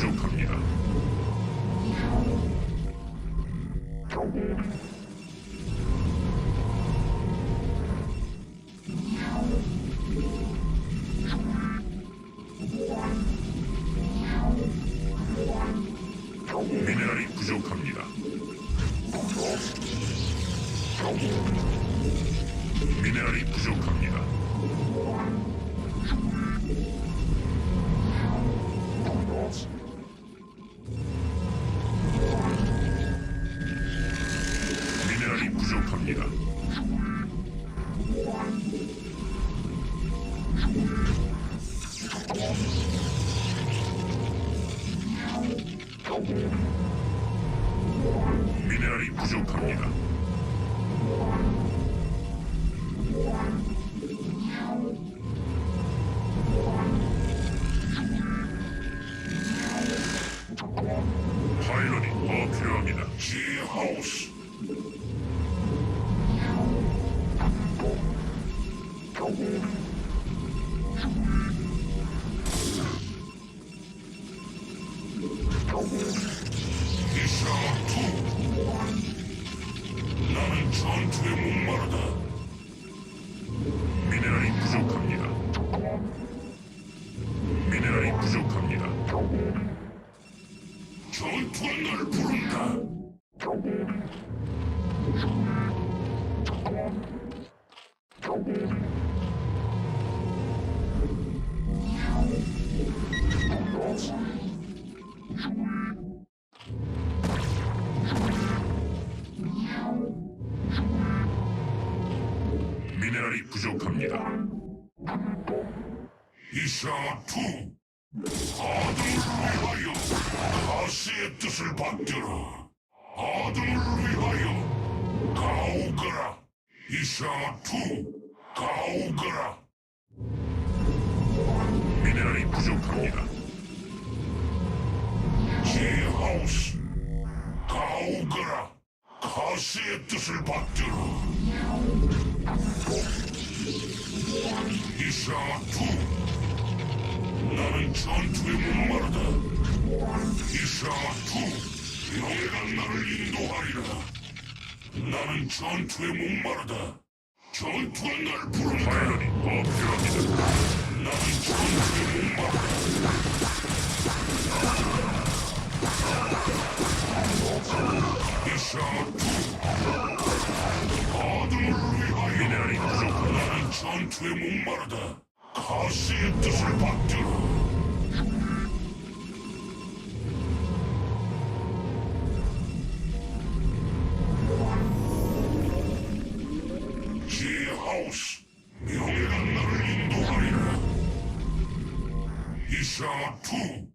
Real 합니다. 미네랄이 부족합니다. 이샤투. 아들을 위하여 가스의 뜻을 받들어 아들을 위하여 가오거라. 이샤투. 가오거라. 미네랄이 부족합니다. 지하우스. 가오거라. 가스의 뜻을 받들어 이샤 투 나는 전투에 목마르다. 이샤투, 명예가 나를 인도하리라. 나는 전투에 목마르다. 전투가 날 부른다. 파일런이 더 필요합니다. 나는 전투에 목마르다. 이샤투, 아들을 부족하다. 나는 전투에 목마르다. 가스의 뜻을 받들어. 지하우스, 명예가 나를 인도하리라. 이샤 투,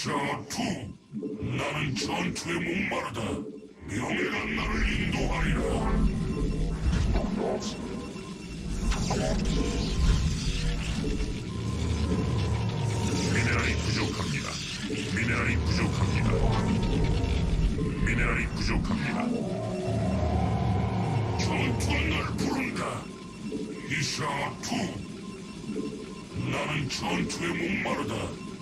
샤투, 나는 전투에 목마르다. 명예가 나를 인도하리라. 미네랄이 부족합니다. 미네랄이 부족합니다. 미네랄이 부족합니다. 전투 이샤투 나는 전투에 목마르다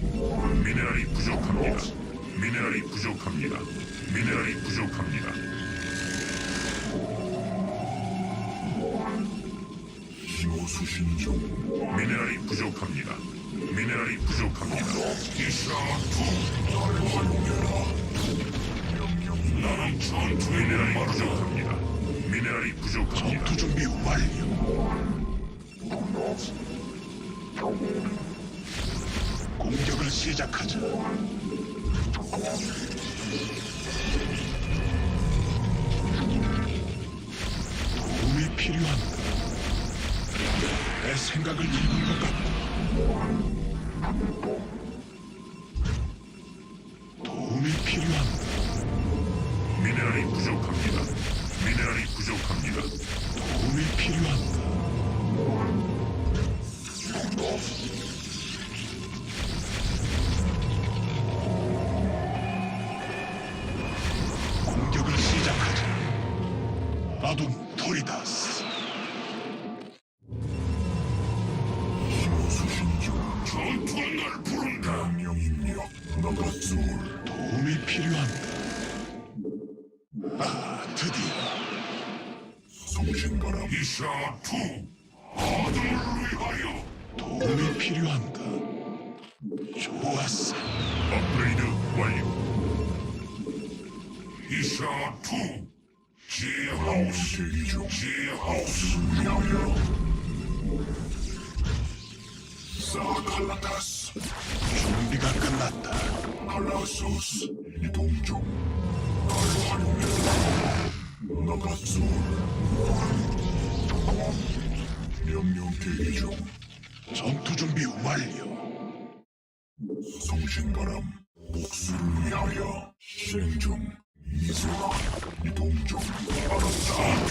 미네랄이 부족합니다. 미네랄이 부족합니다. 미네랄이 부족합니다. 힘호 수신 중. 미네랄이 부족합니다. 미네랄이 부족합니다. 이샤투 나를 활용해라. 나는 전투에 미네랄이 부족합니다. 미네랄이 부족합니다. 전투 준비 완료. 시작하자. 도움이 필요한가? 내 생각을 읽은 것 같고. 날 부른다. 명령 입력. 너가 쏠. 도움이 필요한가? 아, 드디어. 송신바람. 이샤투. 아들을 위하여. 도움이 필요한가? 좋았어. 업그레이드 완료. 이샤투. 지하우스 대기 중. 지하우스 명령. 사칼라타스 준비가 끝났다. 칼라소스 이동 중날 활용해라 나가소 명령 대기 중. 전투 준비 완료. 송신바람 복수를 위하여 실행 중. 미세가 이동 중 알았다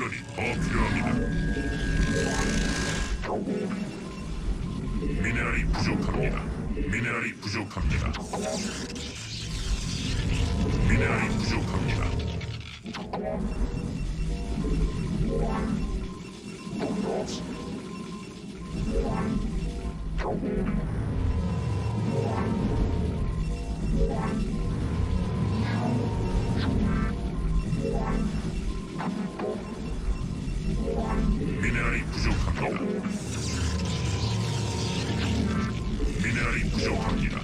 파일럿이 더 필요합니다. 미네랄이 부족합니다. 미네랄이 부족합니다. 미네랄이 부족합니다.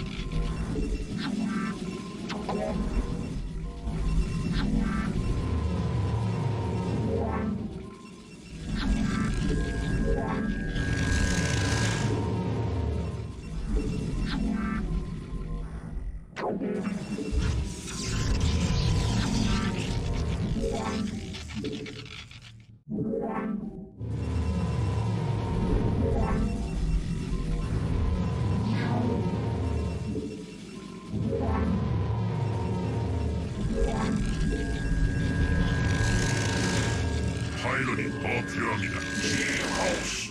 파일럿이 더필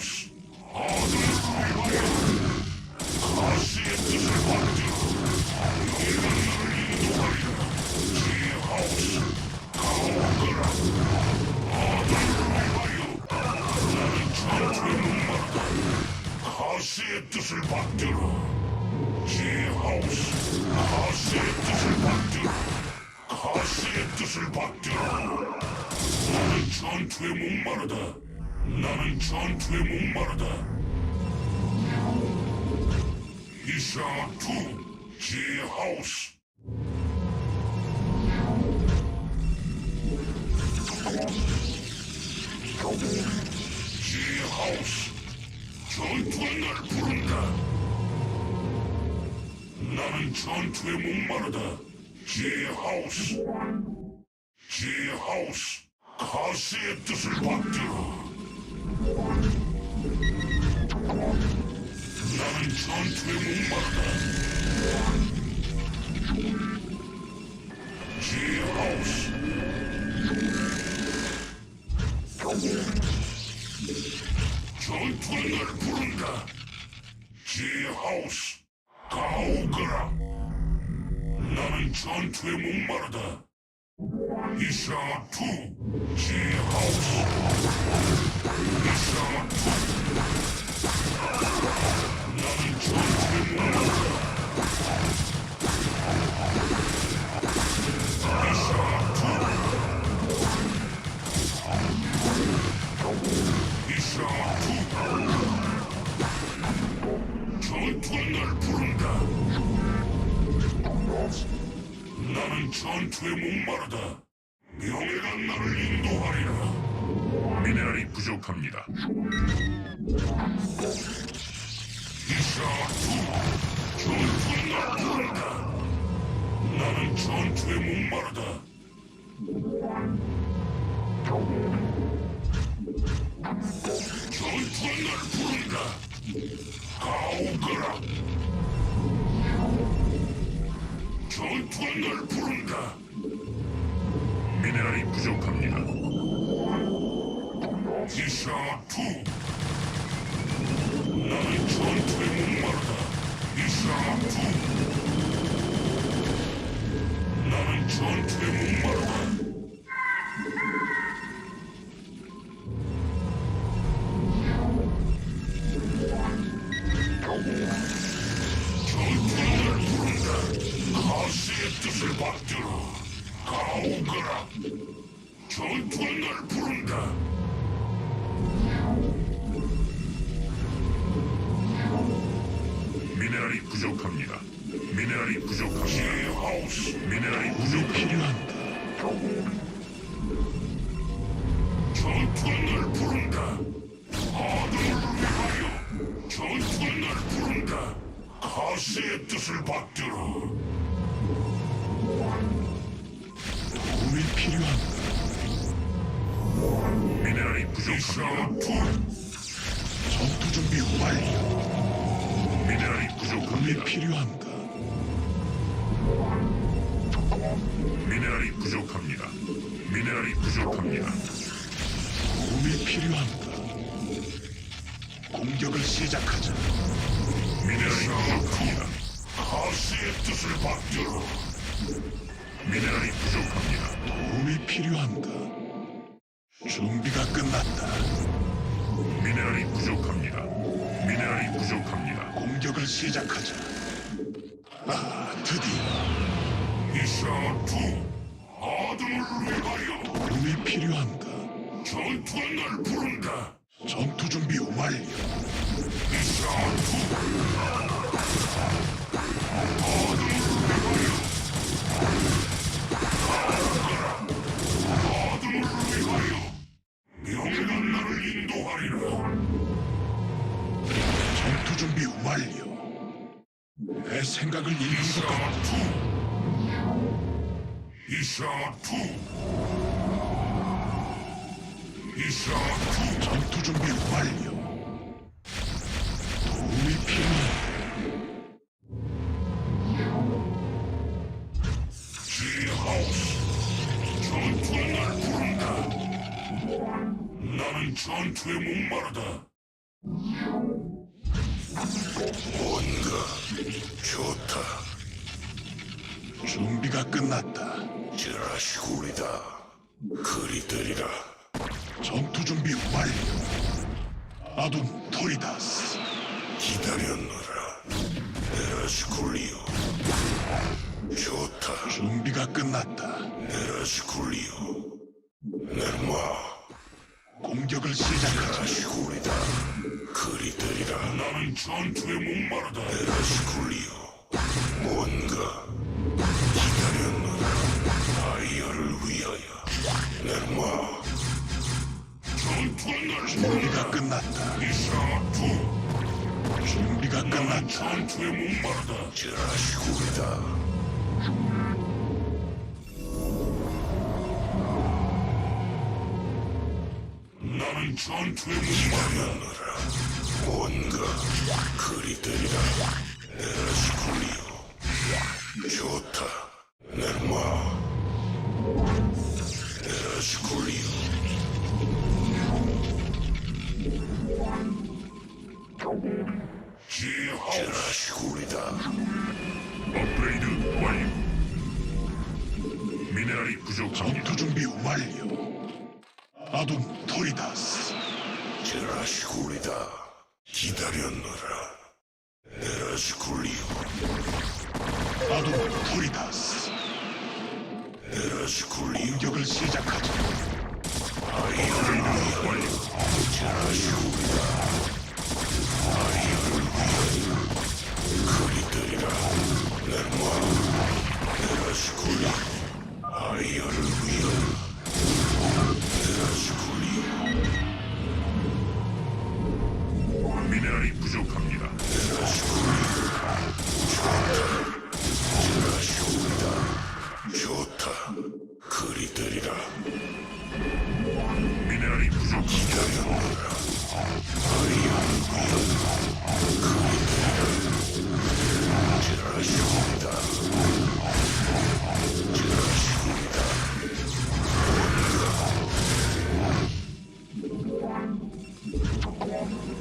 제하 전투에 목마르다. 제 하우스. 제 하우스. 가시의 뜻을 받들어. 나는 전투에 목마르다. 제 하우스. 전투가 날 부른다. 제 하우스. 가오거라. 나는 전투에 목마르다. 이샤투 제하우스. 이샤투. 나는 전투에 목마르다. 나는 전투에 목마르다. 명예가 나를 인도하리라. 미네랄이 부족합니다. 이샤투, 전투에 날 부른다. 나는 전투에 목마르다. 전투가 날 부른다. 가오거라. 전투가 널 부른다. 미네랄이 부족합니다. 디샤 2. 미네랄이 부족합니다. 전투가 날 부른다. 아들을 위하여 전투가 날 부른다. 가시의 뜻을 받들어. 도움이 필요한가? 미네랄이 부족합니다. 전투 준비 완료. 미네랄이 도움이 부족합니다. 필요한가? 부족합니다. 도움이 필요한가? 공격을 시작하자. 미네랄이 부족합니다. 가시의 뜻을 받들어. 미네랄이 부족합니다. 도움이 필요한가? 준비가 끝났다. 미네랄이 부족합니다. 미네랄이 부족합니다. 공격을 시작하자. 아, 드디어 이샤투 아들을 위하여 도움이 필요한가? 전투가 날 부른다. 전투 준비 완료. 명예는. 전투 준비 완료. 내 생각을 읽는 것 같아. 이샤투 이샤투 이샤투 전투 준비 완료. 도움이 필요해. 지하우스 전투가 날 부른다 나는 전투에 목마르다 뭔가 좋다 준비가 끝났다. 지라시구리다 그리들이라 전투 준비 완료. 아둔 토리다스. 기다렸노라. 에라시쿨리오. 좋다. 준비가 끝났다. 에라시쿨리오. 넬마. 공격을 시작하자. 시구리다. 그리들이라. 나는 전투에 목마르다. 에라시쿨리오. 뭔가 기다렸 끝났다. 이샤투 준비가 끝났다. 전투에 목마르다. 제라시구리다. 나는 전투에 목마르노라 뭔가 그리들이라 에라시쿨리오 좋다 부족합니다 전투 준비 완료. 아둔 토리다스. 제라시쿨리다 기다렸노라 에라시쿨리오 아둔 토리다스. 에라시쿨리오 공격을 시작하자. 업그레이드 완료 제라시쿨리다